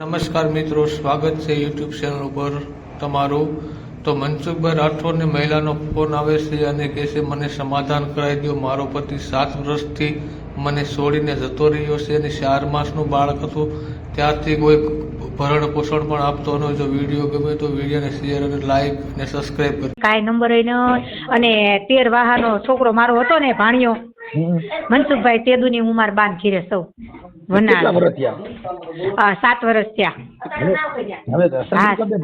નમસ્કાર મિત્રો, સ્વાગત છે યુટ્યુબ ચેનલ ઉપર તમારું તો મનસુખભાઈ રાઠોડને મહિલાનો ફોન આવે છે અને કહે છે, મને સમાધાન કરાવી દો મારો પતિ સાત વર્ષથી મને છોડીને જતો રહ્યો છે અને ચાર માસનું બાળક હતું ત્યારથી કોઈ ભરણ પોષણ પણ આપતો ન જો વીડિયો ગમે તો વિડીયોને શેર અને લાઈક અને સબસ્ક્રાઈબ કરો કાંઈ નંબર અને તેર વાહાનો છોકરો મારો હતો ને, ભાણિયો. મનસુખભાઈ તેદુની હું મારા બાન ઘીરે સૌ. આ સાત વર્ષ થયા.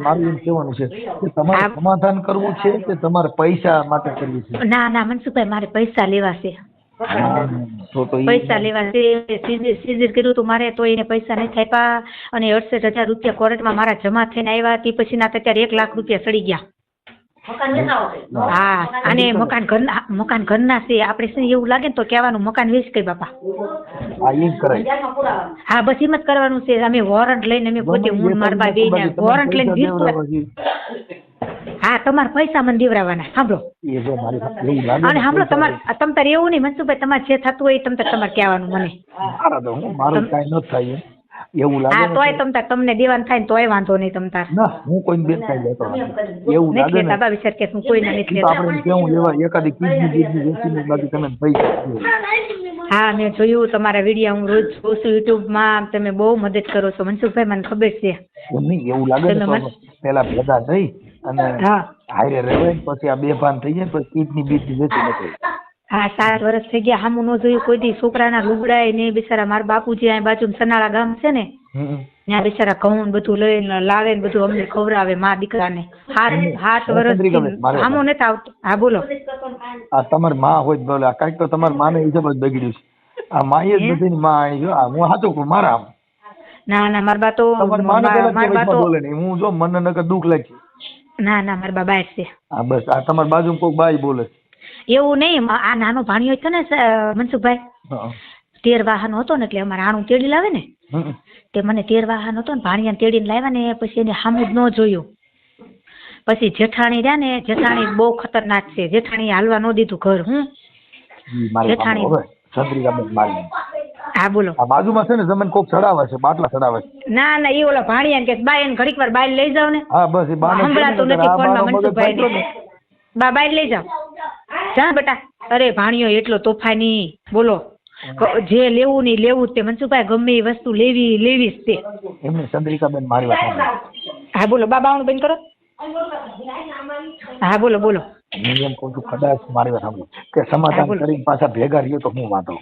મારું એમ કહેવાનું છે કે તમારે સમાધાન કરવું છે કે તમારે પૈસા માટે કરવું છે? ના ના મનસુખભાઈ મારે પૈસા લેવા છે. તો તો પૈસા લેવા છે. સીઝર કર્યું હતું મારે તો એને પૈસા નથી થાય અને અડસઠ હજાર રૂપિયા કોર્ટમાં મારા જમા થઈને આવ્યા તે પછી ના અત્યારે એક લાખ રૂપિયા સડી ગયા. હા. અને મકાન ઘરના મકાન ઘરના છે. આપણે શું એવું લાગે ને તો કહેવાનું મકાન વેચ કઈ બાપા. હા બસ એમ જ કરવાનું છે. અમે વોરંટ લઈને અમે પોતે મૂળ મારવા બેને વોરંટ લઈને વીસ હા તમારે પૈસા મને દેવરાવાના. સાંભળો. એ જો મારી પાસે એવું લાગે અને સાંભળો તમારે તમ તારે એવું નહીં મનસુભાઈ તમારે જે થતું હોય એ તમ તારે તમારે કહેવાનું મને. મારા તો હું. એવું તોય તમ તાર તમને દેવાન થાય ને તોય વાંધો નહીં તમ તાર ના હું કોઈ બેન થાય લેતો એવું લાગે ને લેતા વિચાર કે હું કોઈને નથી લેતો. આપણે કેવું લેવા એકાદી કિડની બીડની વેચીને બાકી તમે પૈસા હા મેં જોયું તમારા વીડિયો હું રોજ જોઉં છું યુટ્યુબમાં તમે બહુ મદદ કરો છો. મનસુખભાઈ મને ખબર છે. નહીં એવું લાગે ને પેલા ભેગા થઈ અને હારે રહેવાય પછી આ બે ભાન થઈ જાય પછી કિડની બીડની વેચી નાખે હા સાત વર્ષ થઈ ગયા હામું ન જોયું કોઈ દી છોકરાના લુગડાય ને બિચારા મારા બાપુજી અહીં બાજુ સનાળા ગામ છે ને ત્યાં બિચારા ઘઉં બધું લઈને લાવે ને બધું અમને ખવડાવે મા દીકરાને. હાથ હાથ વર્ષ છે, હામું નથી આવતો. હા બોલો. આ તમારી માં હોય બોલે આ કાંઈક તો તમારી માને હિસાબ જ બગડ્યું છે. આ માએ જ નથી માં આવી જો હું હાચું કહું મારા ના ના મારા બા તો મારા બા તો બોલે નહીં. હું જો મને નકર દુઃખ લાગે. ના ના મારા બા બાય છે. હા બસ આ તમારી બાજુ કોઈક બાઈ બોલે એવું નહીં આ નાનો ભાણિયો હતો ને મનસુખભાઈ તેર વાહન હતો ને એટલે અમારે આણું તેડી લાવે ને તે મને તેર વાહન હતો ને ભાણિયાને તેડીને લાવ્યા ને પછી એને હામું જ ન જોયું. પછી જેઠાણી રહ્યા ને જેઠાણી બહુ ખતરનાક છે જેઠાણી હાલવા ન દીધું ઘર હું જેઠાણી. હા બોલો. આ બાજુમાં છે ને જમીન કોક ચડાવે છે બાટલા ચડાવે છે. ના ના એ ઓલા ભાણિયા કે બાય એને ઘડીક વાર બાય લઈ જાવ ને. હા બસ એ બાને સંભળાતું નથી ફોનમાં મનસુખભાઈ બા બાય લઈ જાવ જા બેટા? અરે ભાણિયો એટલો તોફાની બોલો. જે લેવું નહીં લેવું તે. મનસુખભાઈ ગમે એ વસ્તુ લેવી લેવી જ તે. એમને ચંદ્રિકાબેન મારી વાત હા બોલો. બાબા આવું બંધ કરો. હા બોલો બોલો. હું એમ કહું છું કદાચ મારી વાત સાંભળો. કે સમાધાન. કરીને પાછા ભેગા રહ્યો તો હું વાંધો.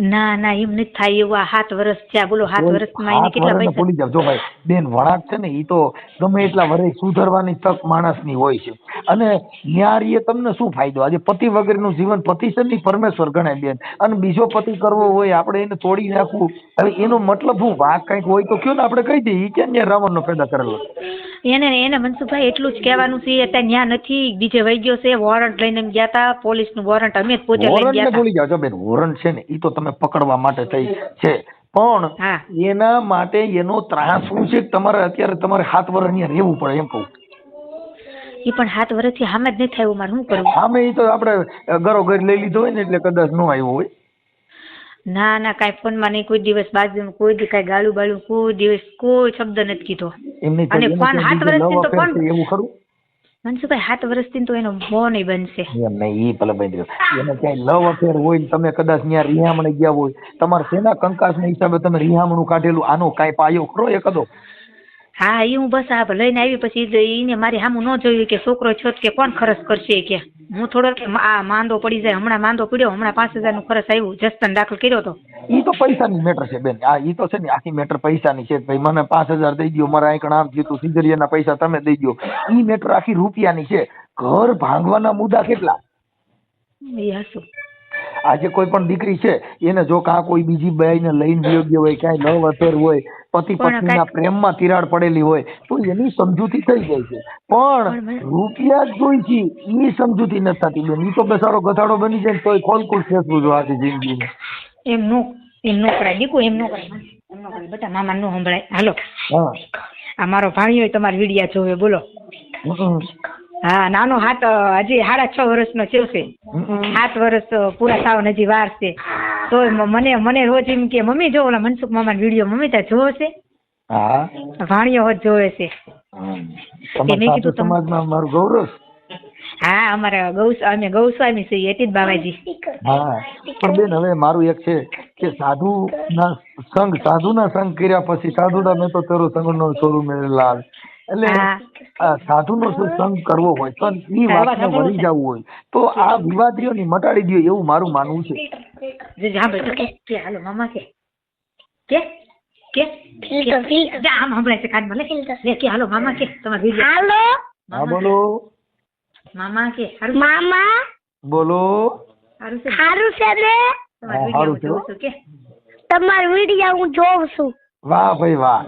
ના ના એમ નથી થાય એવું આ સાત વર્ષ થયા. બોલો સાત વર્ષમાં એને કેટલા પૈસા? ભૂલી જાવ જો ભાઈ બેન વળાંક છે ને એ તો ગમે એટલા વર્ષ સુધરવાની તક માણસની હોય છે. અને ન્યારીએ તમને શું ફાયદો? આજે પતિ વગરનું જીવન પતિ છે ને પરમેશ્વર ગણાય બેન. અને બીજો પતિ કરવો હોય આપણે એને તોડી નાખવું. હવે એનો મતલબ હું વાત કંઈક હોય તો કયો ને આપણે કહી દઈએ. કે ક્યાં નો પેદા કરેલો એને એને મનસુખભાઈ એટલું જ કહેવાનું છે અત્યારે ન્યા નથી બીજે વહી ગયો છે વોરંટ લઈને ગયા હતા પોલીસનું વોરંટ અમે જ પોતે લઈને ગયા ભૂલી જાવ બેન વોરંટ છે ને એ તો તમે પકડવા માટે થઈ છે. પણ એના માટે એનો ત્રાસ શું છે તમારે અત્યારે તમારે હાથ વર્ષ અહીંયા રહેવું પડે એમ કહું. એ પણ હાથ વર્ષથી હામે જ નહીં થયું મારે શું કરવું? હામે એ તો આપણે ઘરો ઘર લઈ લીધો હોય ને એટલે કદાચ ન આવ્યો હોય. ના ના કાંઈ ફોનમાં નહીં કોઈ દિવસ બાજુ કોઈ દી કાંઈ ગાળું બાળું કોઈ દિવસ કોઈ શબ્દ નથી કીધો. અને ફોન હાથ વર્ષથી તો ફોન એવું ખરું? મનસુખભાઈ સાત વર્ષથી તો એનો મો નહીં બનશે. એમ નહીં ઈ ભલે ભાઈ એનો ક્યાંય લવ અફેર હોય તમે કદાચ ત્યાં રિહામણે ગયા હોય તમારે શેના કંકાસના હિસાબે તમે રિહામણું કાઢેલું આનો કાંઈ પાયો ખરો એકાદો હા એ હું બસ આ લઈને આવી પછી એને મારી સામું ન જોયું કે છોકરો છો કે કોણ ખર્ચ કરશે કે? હું થોડો કે આ માંદો પડી જાય હમણાં માંદો પડ્યો હમણાં પાંચ હજારનું ખર્ચ આવ્યું જસ્તન દાખલ કર્યો તો. ઈ તો પૈસાની મેટર છે બેન. આ ઈ તો છે ને આખી મેટર પૈસાની છે ભાઈ મને પાંચ હજાર દઈ દો મારા આંકણ આમ થયું તું સિજરિયાના પૈસા તમે દઈ દ્યો. ઈ મેટર આખી રૂપિયાની છે. ઘર ભાંગવાના મુદ્દા કેટલા? એ હશું આજે કોઈ પણ દીકરી છે એને જો કા કોઈ બીજી બાઈને લઈને વિયોગ્ય હોય ક્યાંય લવ અફેર હોય પતિ પત્નીના પ્રેમ પ્રેમમાં તિરાડ પડેલી હોય તો એની સમજૂતી થઈ જાય છે. પણ રૂપિયા જોઈ છે ઈ સમજૂતી નથી થતી. બેન એ તો બેસારો ગધાડો બની જાય તોય ખોલકુલ ફેસવું જો આખી જિંદગીમાં. એમ નો કરાય. દીકુ એમ કરાય. એમ કરાય. બેટા મામા નું સંભળાય. હાલો. હા. આ મારો ભાણિયો તમારા વિડિયા જોવે બોલો. હા નાનો હાથ હજી સાડા છ વર્ષનો છે હમ. સાત વર્ષ પૂરા થવાના હજી વાર છે. તો મને મને રોજ એમ કે મમ્મી જો ઓલા મનસુખ મામા વીડિયો મમ્મી ત્યાં જોવો છે? હા. ભાણિયો હોત જોવે છે. સમાજમાં મારું ગૌરવ હા અમારા ગૌ અમે ગૌસ્વામી છીએ એટી જ બાવાજી. હા. પણ બેન હવે મારું એક છે કે સાધુ ના સંગ સાધુ ના સંગ કર્યા પછી સાધુ ના મેં તો તારો સંગ નો છોરું મેરે લાલ એટલે સાધુનો આ સાધુ નો સંગ કરવો હોય તો એ વાતને વળી જવું હોય. તો આ વિવાદીઓની મટાડી દો એવું મારું માનવું છે. જે સાંભળ કે કે હાલો મામા કે કે કે ફિલ્ટર ફિલ્ટર. જા આમ સંભળાય છે કાનમાં લે. લે કે હાલો મામા કે તમારે વીડિયો. હાલો. હા બોલો મામા કે હારું મામા. બોલો. હારું છે સારું છે ને? તમારે વીડિયો જોઉં છું કે? તમારો વીડિયો હું જોઉં છું. વાહ ભાઈ વાહ.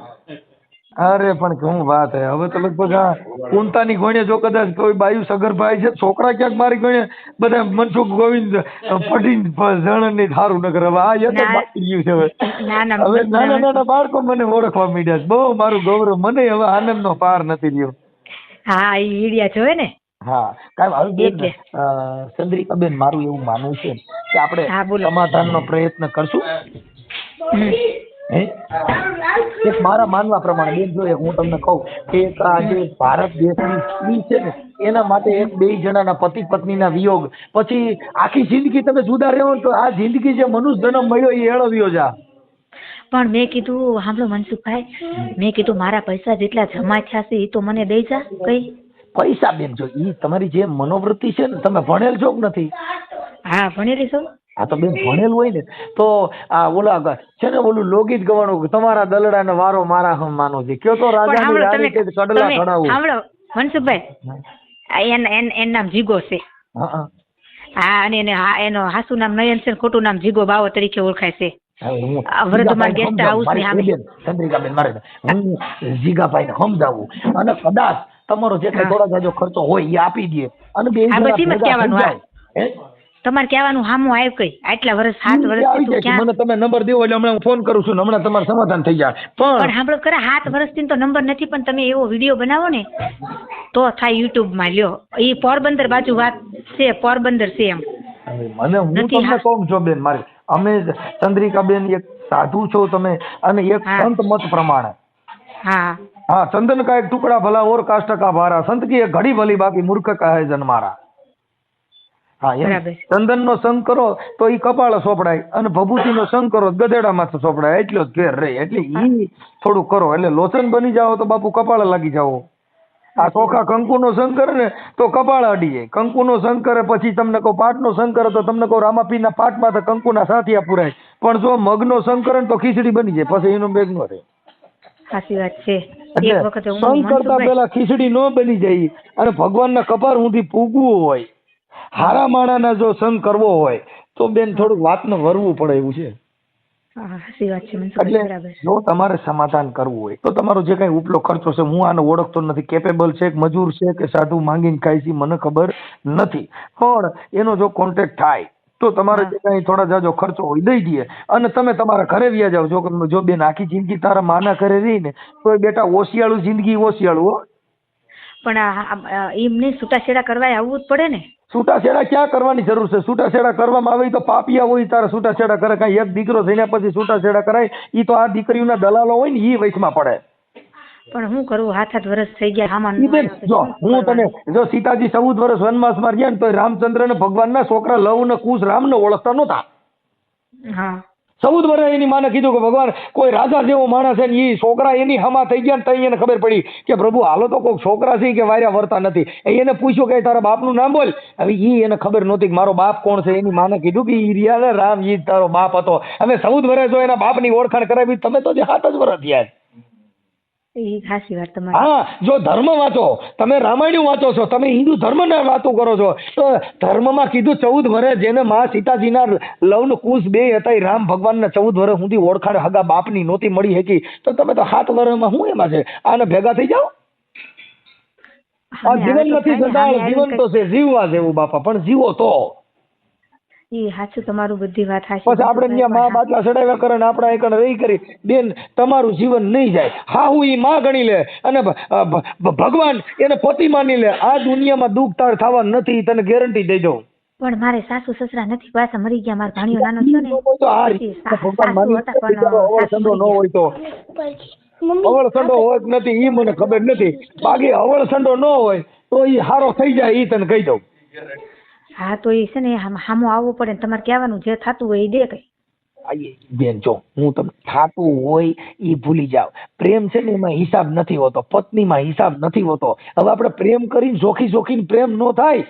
અરે પણ શું વાત હે? હવે તો લગભગ આ કુંતાની ગોણે જો કદાચ કોઈ બાયુ સગર્ભાઈ છે છોકરા ક્યાંક મારી ગોણે બધા મનસુખ ગોવિંદ પડી જણની થારું નગર હવે આ યત બાકી ગયું છે હવે. નાના નાના બાળકો મને ઓળખવા મીડ્યા બહુ મારું ગૌરવ. મને હવે આનંદ નો પાર નથી રહ્યો. હા એ ઈડિયા જોવે ને? હા. કાઈ હવે બેન ચંદ્રિકાબેન મારું એવું માનવું છે કે આપણે સમાધાન નો સમાધાનનો પ્રયત્ન કરશું. એક મારા માનવા પ્રમાણે બેન જો હું તમને કહું કે એક આ જે ભારત દેશની સ્ત્રી છે ને એના માટે એક બે જણાના પતિ પત્નીના વિયોગ પછી આખી જિંદગી તમે જુદા રહ્યો તો આ જિંદગી જે મનુષ્ય જન્મ મળ્યો એ એળવ્યો જા. પણ મેં કીધું સાંભળો મનસુખભાઈ મેં કીધું મારા પૈસા જેટલા જમા થયા છે એ તો મને દઈ જા કઈ. પૈસા બેન જો ઈ તમારી જે મનોવૃત્તિ છે ને તમે ભણેલ છો કે નથી? હા ભણેલી છો. આ તો બેન ભણેલું હોય ને તો આ ઓલા છે ને ઓલું લોકગીત ગવાનું તમારા દલડા ને વારો મારા હમ માનો છે. કયો તો રાજા કડલા ઘડાવું સાંભળો મનસુખભાઈ એન એન એન નામ જીગો છે. હા અને એને એનો હાસુ નામ નયન છે ને ખોટું નામ જીગો બાવો તરીકે ઓળખાય છે. વર્ધમાન જીગાભાઈને ની સમજાવું. સામે. ચંદ્રિકાબેન મારે હું જીગાભાઈને સમજાવું. અને કદાચ તમારો જે કઈ થોડા જાજો ખર્ચો હોય એ આપી દે. અને બે આ કહેવાનું, હા. તમારે કહેવાનું હામો આવ્યું કઈ? આટલા વર્ષ સાત વર્ષ મને તમે નંબર દેવો એટલે હમણાં હું ફોન કરું છું હમણાં તમારું સમાધાન થઈ જાય. પણ સાંભળો ખરા સાત વર્ષથી તો નંબર નથી પણ તમે એવો વીડિયો બનાવો ને તો થાય યુટ્યુબમાં લ્યો એ પોરબંદર બાજુ વાત છે પોરબંદર છે એમ. મને હું તમને કહું છું બેન મારી અમે ચંદ્રિકા બેન એક સાધુ છો તમે અને એક સંત મત પ્રમાણે. હા. હા ચંદન કા એક ટુકડા ભલા ઓર કાષ્ટ કા ભારા સંત કી એક ઘડી ભલી બાકી મૂર્ખ કહે જન મારા. ચંદન નો સંગ કરો તો ઈ કપાળ સોપડાય અને ભભૂતિ નો સંગ કરો ગધેડામાં સોપડાય. એટલો જ ફેર રહે એટલે ઈ થોડું કરો. એટલે લોચન બની જાઓ તો બાપુ કપાળ લાગી જાઓ. આ ચોખા કંકુ નો સંગ કરે ને તો કપાળ અડી જાય કંકુ નો સંગ કરે પછી તમને કહો પાટ નો સંગ કરે તો તમને કહો રામાપી ના પાટમાં કંકુ ના સાથિયા પુરાય. પણ જો મગ નો સંગ કરે ને તો ખીચડી બની જાય. પછી એનો બેગ નો રહે સાચી વાત છે. સંગ કરતા પેલા ખીચડી નો બની જાય. અને ભગવાનના કપાર સુધી પૂગવું હોય. હારા માણાના જો સંગ કરવો હોય તો બેન થોડુંક વાતને વરવું પડે એવું છે. એટલે જો તમારે સમાધાન કરવું હોય તો તમારો જે કઈ ઉપલો ખર્ચો છે હું આને ઓળખતો નથી. કેપેબલ છે કે મજૂર છે કે સાધુ માંગીને ખાય છે મને ખબર નથી. પણ એનો જો કોન્ટેક્ટ થાય તો તમારે જે કઈ થોડા જાજો ખર્ચો હોય દઈ દઈએ. અને તમે તમારા ઘરે વ્યા જાઓ જો જો બેન આખી જિંદગી તારા માના ઘરે રહી ને તો એ બેટા ઓશિયાળું જિંદગી ઓશિયાળું પણ એમને છૂટાછેડા કરવા આવવું જ પડે ને. છૂટાછેડા ક્યાં કરવાની જરૂર છે? છૂટાછેડા કરવામાં આવે તો પાપિયા હોય તારે છૂટાછેડા કરે. કાંઈ એક દીકરો થઈને પછી છૂટાછેડા કરાય એ તો આ દીકરીઓના દલાલો હોય ને ઈ વૈશમાં પડે. પણ હું કરું? હાથ હાથ વર્ષ થઈ ગયા આમાં જો હું તને જો સીતાજી ચૌદ વર્ષ વનવાસમાં રહ્યા ને તો રામચંદ્ર ને ભગવાનના છોકરા લવ ને કુશ રામ ને ઓળખતા નહોતા. હા. ચૌદ વર્ષ એની માને કીધું કે ભગવાન, કોઈ રાજા જેવો માણસ છે ને એ છોકરા એની હમા થઈ ગયા તઈ એને ખબર પડી કે પ્રભુ, હાલો તો કોઈક છોકરા છે કે વાર્યા વર્તા નથી. એને પૂછ્યું કે તારા બાપનું નામ બોલ. હવે ઈ એને ખબર નહોતી કે મારો બાપ કોણ છે. એની માને કીધું કે, ઈ રિયા રામ ઈ તારો બાપ હતો. હવે ચૌદ વર્ષ જો એના બાપની ઓળખાણ કરાવી, તમે તો જે સાત જ વર્ષ થયા. એ સાચી વાત તમારી. હા જો ધર્મ વાંચો તમે રામાયણ વાંચો છો તમે હિન્દુ ધર્મના વાતો કરો છો તો ધર્મમાં કીધું ચૌદ વર્ષ જેને માં સીતાજીના લવનું કુશ બે હતા એ રામ ભગવાનના ચૌદ વર્ષ સુધી ઓળખાણ હગા બાપની નહોતી મળી હતી તો તમે તો સાત વર્ષમાં શું એમાં છે? આને ભેગા થઈ જાઓ? આ જીવન નથી જીવન તો છે જીવવા જેવું બાપા પણ જીવો તો. એ તમારું બધી વાત સાચી પછી આપણે ત્યાં મા બાટલા ચડાવ્યા કરે ને આપણે એકણ રહી કરી. બેન તમારું જીવન નહીં જાય. હા હું ઈ માં ગણી લે અને ભગવાન એને પતિ માની લે. આ દુનિયામાં દુઃખ તાર થવા નથી ઈ તને ગેરંટી દઈ દઉં. પણ મારે સાસુ સસરા નથી પાછા મરી ગયા મારા ભાણીઓ નાનો થયો ને. અવળ સંડો હતા નથી ઈ મને ખબર નથી. બાકી અવળસંડો ન હોય તો ઈ હારો થઈ જાય ઈ તને કહી દઉં. હા તો એ છે ને સામો આવવું પડે ને તમારે કહેવાનું જે થતું હોય એ દે કઈ. બેન જો હું તમને થાતું હોય એ ભૂલી જાવ પ્રેમ છે ને એમાં હિસાબ નથી હોતો. પત્નીમાં હિસાબ નથી હોતો. હવે આપણે પ્રેમ કરીને જોખી જોખીને પ્રેમ નો થાય.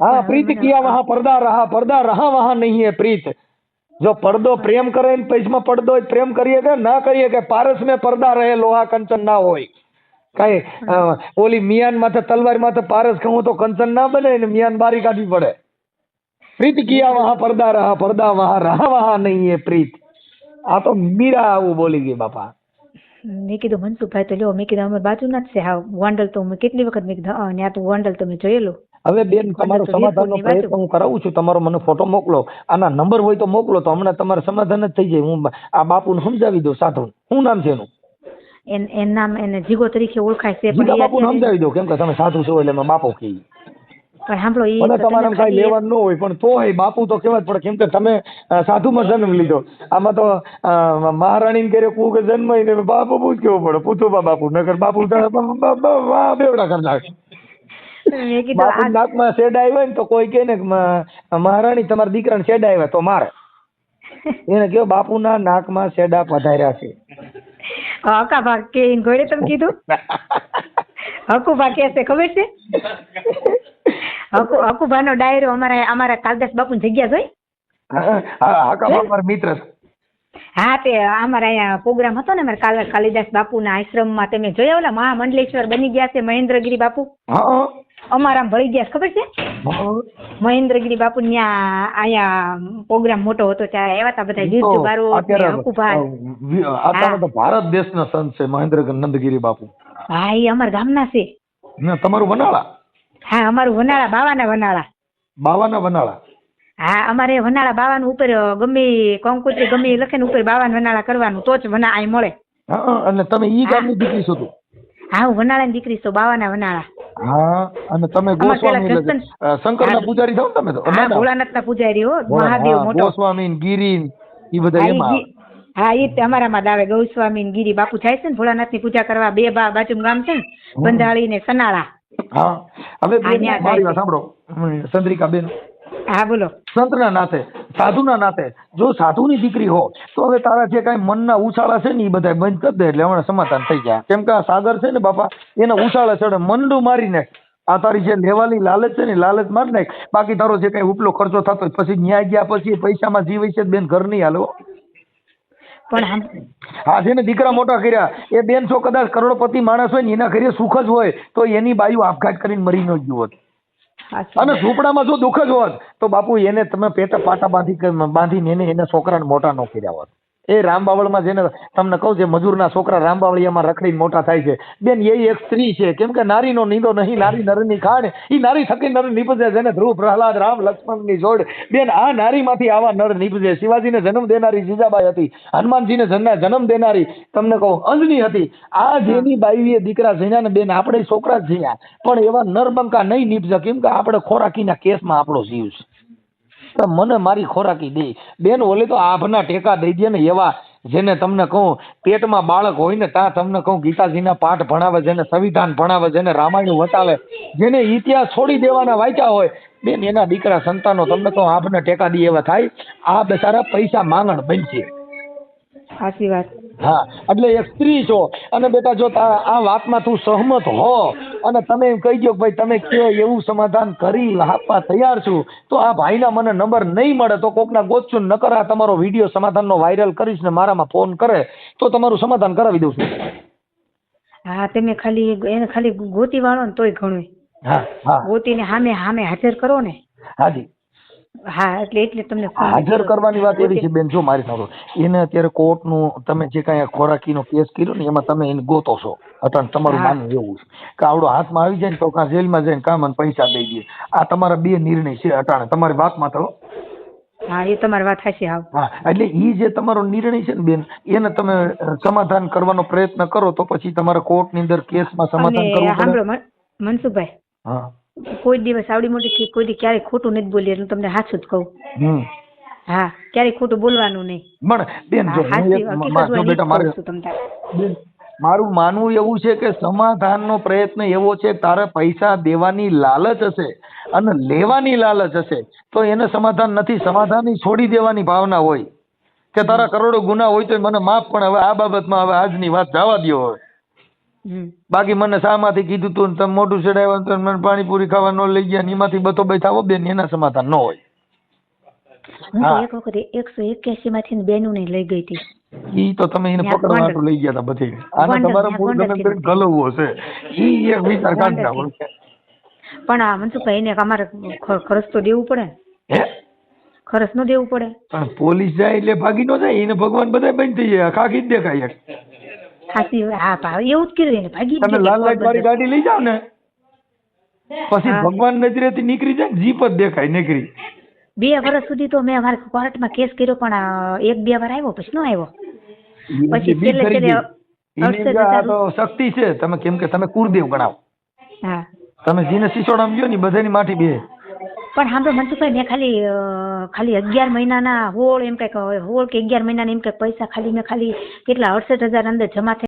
હા પ્રીત કિયા વહા પડદા રહા પડદા રહા વહા નહીં હે પ્રીત. જો પડદો પ્રેમ કરે ને પૈસમાં પડદો પ્રેમ કરીએ કે ના કરીએ કે પારસ મેં પડદા રહે લોહા કંચન ના હોય. કઈ ઓલી મિયાન માથે તલવાર માથે પારસ કહું તો કંચન ના બને ને મિયાન બારી કાઢવી પડે. પ્રીત કિયા વહા પરદા રહા પરદા વહા રહા વહા નહીં એ પ્રીત. આ તો મીરા આવું બોલી ગઈ બાપા. મેં કીધું મનસુખભાઈ તો લ્યો મેં કીધું અમારે બાજુના જ છે. હા તો મેં કેટલી વખત મેં કીધું ત્યાં તો ગોંડલ તો મેં જોયેલું. હવે બેન તમારો સમાધાન સમાધાનનો પ્રયત્ન હું કરાવું છું. તમારો મને ફોટો મોકલો. આના નંબર હોય તો મોકલો. તો હમણાં તમારે સમાધાન જ થઈ જાય. હું આ બાપુને સમજાવી દઉં સાધુ શું નામ છે એનું? એન એન જીગો તરીકે ઓળખાય છે પણ બાપુને સમજાવી દો કેમ કે તમે સાધુ છો એટલે બાપો કહીએ. પણ સાંભળો એ મને તો તમારે કઈ લેવાનું ન હોય પણ તોય બાપુ તો કેવા જ પડે કેમ કે તમે સાધુ સાધુમાં જન્મ લીધો. આમાં તો મહારાણીને કર્યો કુ કે જન્મ એને બાપુ પૂછ કેવો પડે પૂછો બાપુ નગર બાપુ બેવડા કરી નાખે. બાપુ નાકમાં શેડા આવ્યા ને તો કોઈ કે ને મહારાણી તમારા દીકરાને શેડા આવ્યા તો મારે. એને કહો બાપુના નાકમાં શેડા પધાર્યા છે. હકા ભાગ કે ઘોડે તમે કીધું? હકુભા કે છે ખબર છે? હકુ હકુભાનો ડાયરો અમારા અમારા કાલદાસ બાપુની જગ્યા જોઈ? મિત્ર હા તે અમારા અહીંયા પ્રોગ્રામ હતો ને અમારા કાલ કાલિદાસ બાપુના આશ્રમમાં તમે જોયા ઓલા મહામંડલેશ્વર બની ગયા છે મહેન્દ્રગીરી બાપુ? હા. અમારામાં ભળી ગયા ખબર છે? મહેન્દ્રગીરી બાપુ ન્યા અહીંયા પ્રોગ્રામ મોટો હતો ત્યારે આવ્યા હતા બધા યુદ્ધ ને અત્યારે તો ભારત દેશના સંત છે મહેન્દ્ર નંદગીરી બાપુ. હા એ અમારા ગામના છે. તમારું વનાળા? હા અમારું વનાળા બાવાના વનાળા. બાવાના વનાળા? હા અમારે વનાળા બાવાનું ઉપર ગમે કંકોત્રી ગમે ઈ લખે ને ઉપર બાવાના વનાળા કરવાનું તો જ વના અહીં મળે. હા હા, અને તમે ઈ ગામની દીકરી છો તું? હા હું વનાળાની દીકરી છું બાવાના વનાળા. હા અને તમે ગોસ્વામી શંકર હા. પૂજારી થાવ તમે તો? ભોળાનાથ ના પૂજારી હો મહાદેવ મોટો. ગોસ્વામી ને ગિરી એ બધા એમાં હા એ જ અમારામાં દાવે આવે. ગૌસ્વામી ને ગીરી બાપુ થાય છે ને ભોળાનાથની પૂજા કરવા બે બા બાજુ ગામ છે ને બંધાળી ને સનાળા. હા. હવે મારી વાત સાંભળો. ચંદ્રિકા બેન હા બોલો. સંતના નાતે સાધુના નાતે જો સાધુની દીકરી હો તો હવે તારા જે કાંઈ મનના ઉછાળા છે ને એ બધા બંધ કરી દે એટલે હમણાં સમાધાન થઈ જાય. કેમ કે આ સાગર છે ને બાપા એના ઉછાળા ચડે મંડું મારી નાખ. આ તારી જે લેવાની લાલચ છે ને લાલચ મારી નાખ. બાકી તારો જે કાંઈ ઉપલો ખર્ચો થતો પછી ન્યાય ગયા પછી પૈસામાં જીવે છે બેન ઘર નહીં હાલો પણ હા જેને દીકરા મોટા કર્યા એ બેન છો કદાચ કરોડપતિ માણસ હોય ને એના ઘરે સુખ જ હોય તો એની બાયુ આપઘાત કરીને મરી ન ગયું હોત. અને ઝૂંપડામાં જો દુઃખ જ હોત, તો બાપુ એને તમે પેટા પાટા બાંધી બાંધીને એને એના છોકરાને મોટા ન કર્યા હોત. એ રામબાવળમાં જેને તમને કહું છે મજૂરના છોકરા રામબાવળિયામાં રખડીને મોટા થાય છે. બેન એ એક સ્ત્રી છે. કેમ કે નારીનો નીંદો નહીં નારી નરની ખાણ એ નારી થકી નર નીપજે જેને ધ્રુવ પ્રહલાદ રામ લક્ષ્મણની જોડ. બેન આ નારીમાંથી આવા નર નીપજે. શિવાજીને જન્મ દેનારી જીજાબાઈ હતી હનુમાનજીને જન્મ જન્મ દેનારી તમને કહું અંજની હતી. આ જેની બાઈએ દીકરા જન્યા ને બેન આપણે છોકરા જ જઈયા પણ એવા નરબંકા નહીં નીપજે. કેમ કે આપણે ખોરાકીના કેસમાં આપણો જીવ છે. તો મને મારી ખોરાકી દે. બેન, ઓલે તો આભના ટેકા દઈ દે ને એવા, જેને તમને કહું, પેટમાં બાળક હોય ને ત્યાં તમને કહું, ગીતાજીના પાઠ ભણાવે જેને સંવિધાન ભણાવે જેને રામાયણ વટાવે જેને ઇતિહાસ છોડી દેવાના વાંચ્યા હોય, બેન, એના દીકરા સંતાનો તમને કહું આપને ટેકા દે એવા થાય. આ બેચારા પૈસા માંગણ બનશે. સાચી વાત. હા એટલે એક સ્ત્રી છો. અને બેટા જો આ વાતમાં તું સહમત હો અને તમે એમ કહી દો કે ભાઈ તમે કયો એવું સમાધાન કરી આપવા તૈયાર છું તો આ ભાઈના મને નંબર નહીં મળે તો કોકના ગોતશું. નકર આ તમારો વીડિયો સમાધાનનો વાયરલ કરીશ ને મારામાં ફોન કરે તો તમારું સમાધાન કરાવી દઉં છું. હા તમે ખાલી એને ખાલી ગોતી વાળો ને તોય ઘણું હા હા. ગોતીને સામે સામે હાજર કરો ને. હાજી. હા એટલે એટલે તમને હાજર કરવાની વાત એવી છે બેન જો મારી સાંભળો એને અત્યારે કોર્ટનું તમે જે કાંઈ ખોરાકી ખોરાકીનો કેસ કર્યો ને એમાં તમે એને ગોતો છો. અટાણ તમારું. માનવું એવું છે. કે આવડો હાથમાં આવી જાય ને તો કાં જેલમાં જઈને કાં મને પૈસા દઈ દે. આ તમારા બે નિર્ણય છે અટાણે. તમારી વાતમાં તો હા એ તમારી વાત સાચી હા. એટલે ઈ જે તમારો નિર્ણય છે ને બેન એને તમે સમાધાન કરવાનો પ્રયત્ન કરો તો પછી તમારે કોર્ટની અંદર કેસમાં સમાધાન અને કરવું પડે. મનસુખભાઈ. હા. કોઈ દિવસ આવડી મોટી કોઈ દી ક્યારેય ખોટું નથી બોલી એટલે હું તમને સાચું જ કહું. હા ક્યારેય ખોટું બોલવાનું નહીં. પણ બેન જો બેટા મારે માનવું એવું છે કે સમાધાનનો પ્રયત્ન એવો છે તારે પૈસા દેવાની લાલચ હશે અને લેવાની લાલચ હશે તો એને સમાધાન નથી. સમાધાન છોડી દેવાની ભાવના હોય. કે તારા કરોડો ગુના હોય તો મને માફ પણ હવે આ બાબતમાં હવે આજની વાત જવા દો હવે. બાકી મને શામાંથી કીધું તું ને તમે મોઢું ચડાવ્યું તો મને પાણીપુરી ખાવા ન લઈ ગયા એમાંથી બતો બે થાવો બેન એના સમાધાન ન હોય. એક વખત એકસો એક્યાસી માંથી બેનું ને લઈ ગઈ હતી. ઈ તો તમે એને પકડવા માટે લઈ ગયા હતા બધી. આને તમારો મૂળ તમે ગલવવો છે. ઈ એક વિચાર કાઢતા હોય પણ આ મનસુખભાઈ એને અમારે ખર્ચ તો દેવું પડે. ને. હે? ખર્ચ નો દેવું પડે. પણ પોલીસ જાય એટલે ભાગી નો જાય. એને ભગવાન બધા બંધ થઈ જાય. ખાખી જ દેખાય હાસી હા ભાવ એવું જ કીધું એને. ભાગી તમે લાલ લાઈટ વાળી ગાડી લઈ જાવ ને. પછી. ભગવાન નજરેથી નીકળી જાય જીપ જ દેખાય નીકળી. બે વર્ષ સુધી તો મેં અમારે કોર્ટમાં કેસ કર્યો પણ એક બે વાર આવ્યો પછી નો આવ્યો. પછી છેલ્લે છેલ્લે શક્તિ છે. તમે કેમ કે તમે કુળદેવ ગણાવો. તમે જીને સિસોડામાં ગયો ને બધાની માઠી બે. પણ સાંભળો મનસુખભાઈ મેં ખાલી ખાલી અગિયાર મહિનાના હોળ એમ કંઈક, હોળ કે અગિયાર મહિનાના એમ કંઈક પૈસા ખાલી, મેં ખાલી કેટલા, અડસઠ હજાર અંદર જમા થઈ